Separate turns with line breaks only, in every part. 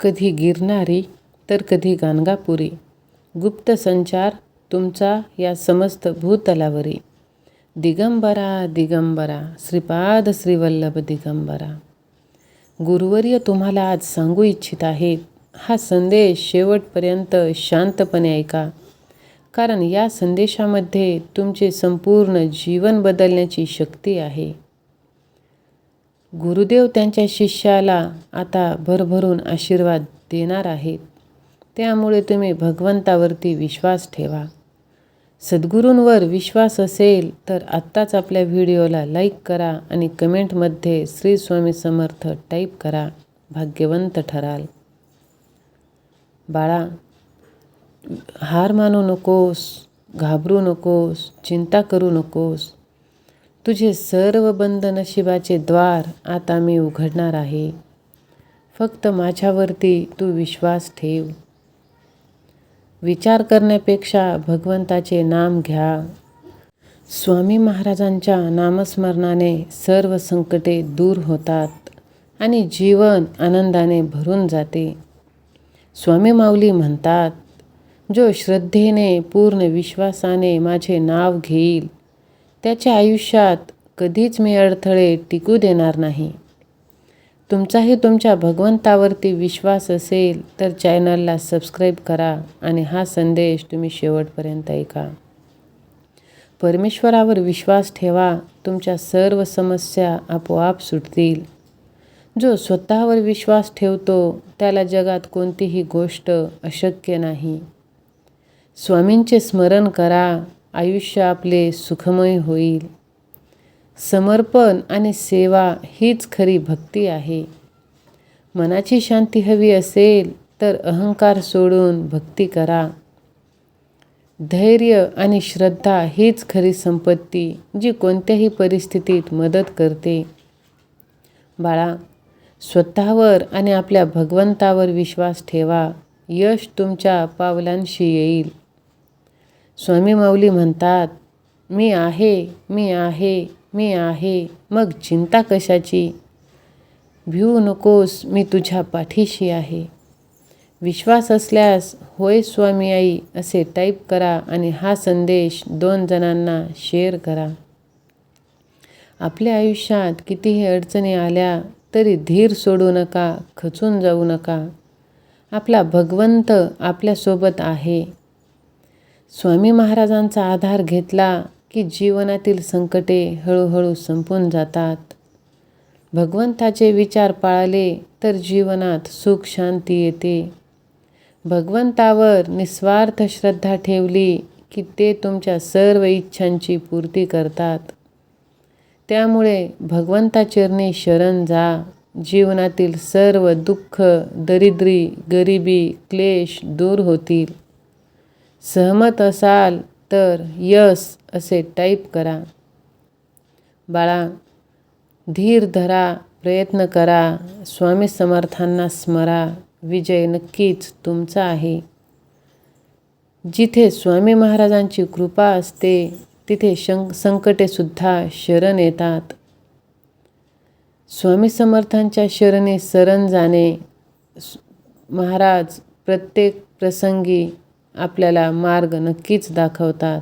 कधी गिरणारी तर कधी गाणगापुरी. गुप्त संचार तुमचा या समस्त भूतलावरी. दिगंबरा दिगंबरा श्रीपाद श्रीवल्लभ दिगंबरा. गुरुवर्य तुम्हाला आज सांगू इच्छित आहेत. हा संदेश शेवटपर्यंत शांतपणे ऐका. कारण या संदेशामध्ये तुमचे संपूर्ण जीवन बदलण्याची शक्ती आहे. गुरुदेव त्यांच्या शिष्याला आता भरभरून आशीर्वाद देणार आहेत. त्यामुळे तुम्ही भगवंतावरती विश्वास ठेवा. सद्गुरूंवर विश्वास असेल तर आत्ताच आपल्या व्हिडिओला लाईक करा आणि कमेंटमध्ये श्री स्वामी समर्थ टाईप करा. भाग्यवंत ठराल. बाळा हार मानू नकोस घाबरू नकोस चिंता करू नकोस. तुझे सर्व बंधन शिवाचे द्वार आता मी उघडणार आहे. फक्त माझ्यावरती तू विश्वास ठेव. विचार करण्यापेक्षा भगवंताचे नाम घ्या. स्वामी महाराजांच्या नामस्मरणाने सर्व संकटे दूर होतात आणि जीवन आनंदाने भरून जाते. स्वामी माऊली म्हणतात जो श्रद्धेने पूर्ण विश्वासाने माझे नाव घेईल त्याच्या आयुष्यात कधीच मी अडथळे टिकू देणार नाही. तुमचाही तुमच्या भगवंतावरती विश्वास असेल तर चॅनलला सबस्क्राईब करा आणि हा संदेश तुम्ही शेवटपर्यंत ऐका. परमेश्वरावर विश्वास ठेवा तुमच्या सर्व समस्या आपोआप सुटतील. जो स्वतःवर विश्वास ठेवतो त्याला जगात कोणतीही गोष्ट अशक्य नाही. स्वामींचे स्मरण करा आयुष्य आपले सुखमय होईल. समर्पण आणि सेवा हीच खरी भक्ती आहे. मनाची शांती हवी असेल तर अहंकार सोडून भक्ती करा. धैर्य आणि श्रद्धा हीच खरी संपत्ती जी कोणत्याही परिस्थितीत मदत करते. बाळा स्वतःवर आणि आपल्या भगवंतावर विश्वास ठेवा. यश तुमच्या पावलांशी येईल. स्वामी माऊली म्हणतात मी आहे मी आहे मी आहे मग चिंता कशाची? भिवू नकोस मी तुझ्या पाठीशी आहे. विश्वास असल्यास होय स्वामी आई असे टाईप करा आणि हा संदेश दोन जणांना शेअर करा. आपल्या आयुष्यात कितीही अडचणी आल्या तरी धीर सोडू नका खचून जाऊ नका. आपला भगवंत आपल्यासोबत आहे. स्वामी महाराजांचा आधार घेतला की जीवनातील संकटे हळूहळू संपून जातात. भगवंताचे विचार पाळले तर जीवनात सुख शांती येते. भगवंतावर निस्वार्थ श्रद्धा ठेवली की ते तुमच्या सर्व इच्छांची पूर्ती करतात. त्यामुळे भगवंताचरणी शरण जा. जीवनातील सर्व दुःख दरिद्री गरिबी क्लेश दूर होतील. सहमत असाल तर यस असे टाईप करा. बाळा धीर धरा प्रयत्न करा. स्वामी समर्थांना स्मरा. विजय नक्कीच तुमचा आहे. जिथे स्वामी महाराजांची कृपा असते तिथे शं संकटेसुद्धा शरण येतात. स्वामी समर्थांच्या शरणी शरण जाणे. महाराज प्रत्येक प्रसंगी आपल्याला मार्ग नक्कीच दाखवतात.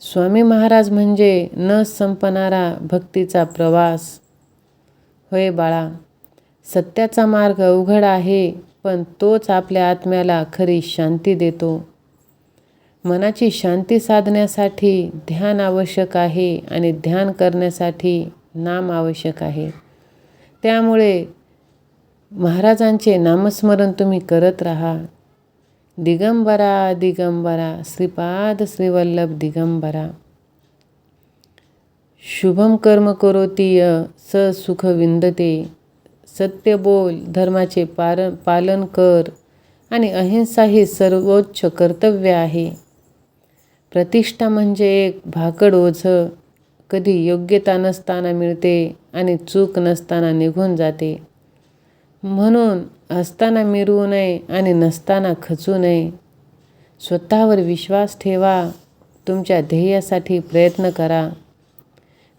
स्वामी महाराज म्हणजे न संपणारा भक्तीचा प्रवास. होय बाळा सत्याचा मार्ग अवघड आहे पण तोच आपल्या आत्म्याला खरी शांती देतो. मनाची शांती साधण्यासाठी ध्यान आवश्यक आहे आणि ध्यान करण्यासाठी नाम आवश्यक आहे. त्यामुळे महाराजांचे नामस्मरण तुम्ही करत राहा. दिगंबरा दिगंबरा श्रीपाद श्रीवल्लभ दिगंबरा। शुभम कर्म करोतीय स सुख विंदते। सत्य बोल धर्माचे पार पालन कर। आणि अहिंसा ही सर्वोच्च कर्तव्य आहे. प्रतिष्ठा म्हणजे एक भाकड ओझं. कधी योग्यता नसताना मिळते आणि चूक नसताना निघून जाते. म्हणून असताना मिरवू नये आणि नसताना खचू नये. स्वतःवर विश्वास ठेवा. तुमच्या ध्येयासाठी प्रयत्न करा.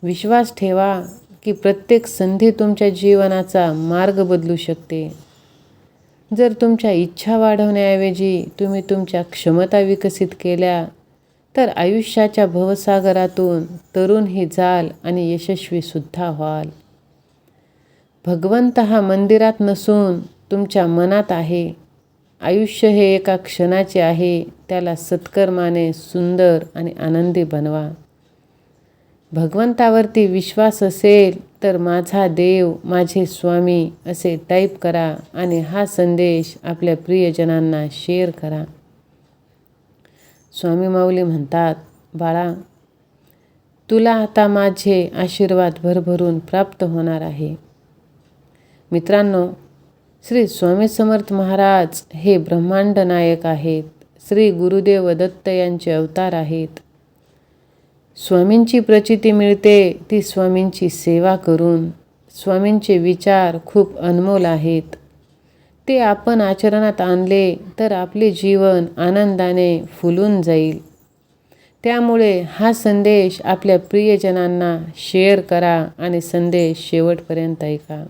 विश्वास ठेवा की प्रत्येक संधी तुमच्या जीवनाचा मार्ग बदलू शकते. जर तुमच्या इच्छा वाढवण्याऐवजी तुम्ही तुमच्या क्षमता विकसित केल्या तर आयुष्याच्या भवसागरातून तरुणही जाल आणि यशस्वीसुद्धा व्हाल. भगवंत हा मंदिरात नसून तुमच्या मनात आहे. आयुष्य हे एका क्षणाचे आहे. त्याला सत्कर्माने सुंदर आणि आनंदी बनवा. भगवंतावरती विश्वास असेल तर माझा देव माझे स्वामी असे टाईप करा आणि हा संदेश आपल्या प्रियजनांना शेअर करा. स्वामी माऊली म्हणतात बाळा तुला आता माझे आशीर्वाद भरभरून प्राप्त होणार आहे. मित्रांनो श्री स्वामी समर्थ महाराज हे ब्रह्मांड नायक आहेत. श्री गुरुदेव दत्त यांचे अवतार आहेत. स्वामींची प्रचिती मिळते ती स्वामींची सेवा करून. स्वामींचे विचार खूप अनमोल आहेत. ते आपण आचरणात आणले तर आपले जीवन आनंदाने फुलून जाईल. त्यामुळे हा संदेश आपल्या प्रियजनांना शेअर करा आणि संदेश शेवटपर्यंत ऐका.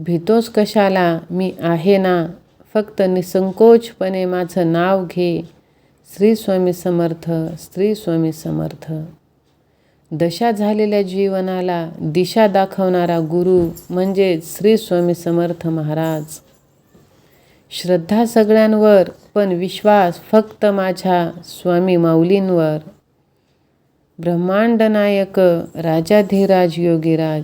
भीतोस कशाला? मी आहे ना? फक्त निसंकोचपणे माझं नाव घे. श्री स्वामी समर्थ स्त्री स्वामी समर्थ. दशा झालेल्या जीवनाला दिशा दाखवणारा गुरु म्हणजे श्री स्वामी समर्थ महाराज. श्रद्धा सगळ्यांवर पण विश्वास फक्त माझ्या स्वामी माऊलींवर. ब्रह्मांड नायक राजाधिराज योगीराज.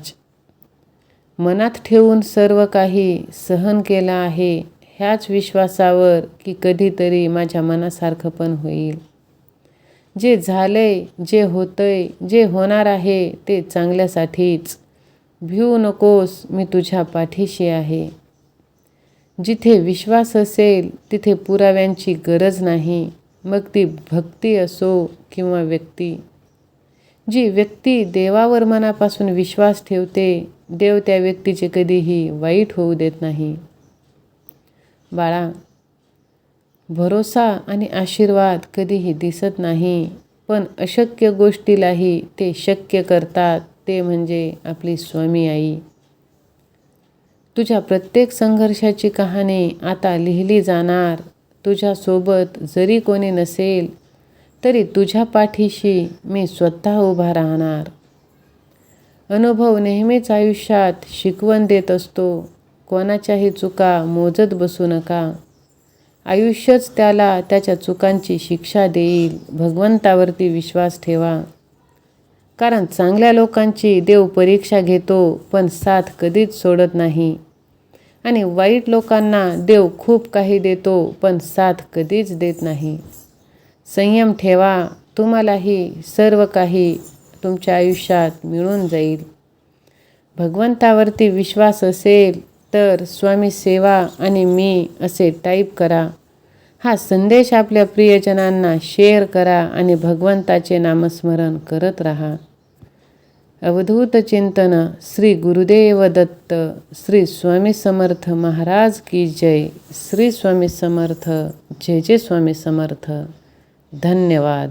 मनात ठेवून सर्व काही सहन केलं आहे ह्याच विश्वासावर की कधीतरी माझ्या मनासारखं पण होईल. जे झालंय जे होतंय जे होणार आहे ते चांगल्यासाठीच. भिवू नकोस मी तुझ्या पाठीशी आहे. जिथे विश्वास असेल तिथे पुराव्यांची गरज नाही. मग ती भक्ती असो किंवा व्यक्ती. जी व्यक्ती देवावर मनापासून विश्वास ठेवते देव त्या व्यक्तीचे कधीही वाईट होऊ देत नाही. बाळा भरोसा आणि आशीर्वाद कधीही दिसत नाही पण अशक्य गोष्टीलाही ते शक्य करतात ते म्हणजे आपली स्वामी आई. तुझ्या प्रत्येक संघर्षाची कहाणी आता लिहिली जाणार. तुझ्यासोबत जरी कोणी नसेल तरी तुझ्या पाठीशी मी स्वतः उभा राहणार. अनुभव नेहमीच आयुष्यात शिकवण देत असतो. कोणाच्याही चुका मोजत बसू नका. आयुष्यच त्याला त्याच्या चुकांची शिक्षा देईल. भगवंतावरती विश्वास ठेवा. कारण चांगल्या लोकांची देव परीक्षा घेतो पण साथ कधीच सोडत नाही. आणि वाईट लोकांना देव खूप काही देतो पण साथ कधीच देत नाही. संयम ठेवा. तुम्हालाही सर्व काही तुमच्या आयुष्यात मिळून जाईल. भगवंतावरती विश्वास असेल तर स्वामी सेवा आणि मी असे टाईप करा. हा संदेश आपल्या प्रियजनांना शेअर करा आणि भगवंताचे नामस्मरण करत राहा. अवधूत चिंतन श्री गुरुदेव दत्त श्री स्वामी समर्थ महाराज की जय. श्री स्वामी समर्थ जय जय स्वामी समर्थ. धन्यवाद.